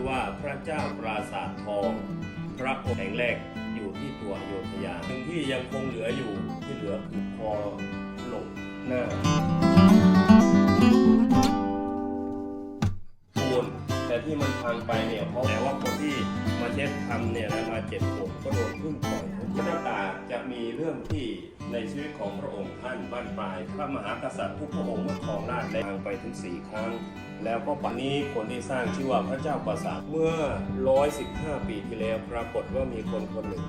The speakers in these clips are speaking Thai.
่อว่าพระเจ้าปราสาททอง พระองค์แห่งแรกอยู่ที่ตัวอโยธยาหนึ่งที่ยังคงเหลืออยู่ที่ แต่ที่มันพังไปเนี่ยเพราะแต่ว่าคนที่มาเช็ดทำเนี่ยนะมาเจ็ดคนก็โดนพึ่งต่อยพระเจ้าตากจะมีเรื่องที่ในชีวิตของพระองค์ท่านบ้านปลาย พระมหากษัตริย์ทุกพระองค์เมื่อครองราชย์ได้ทางไปถึงสี่ครั้ง แล้วก็ปัจจุบันนี้คนที่สร้างชื่อว่าพระเจ้าปราสาทเมื่อ 115 ปีที่แล้วปรากฏว่ามีคนคนหนึ่ง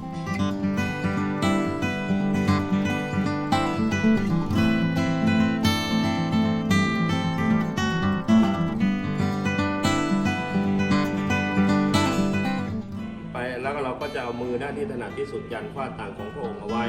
เราก็จะเอามือหน้าที่ถนัดที่สุดยันคว้าต่างของพระองค์เอาไว้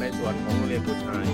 ในส่วนของโรงเรียนผู้ชาย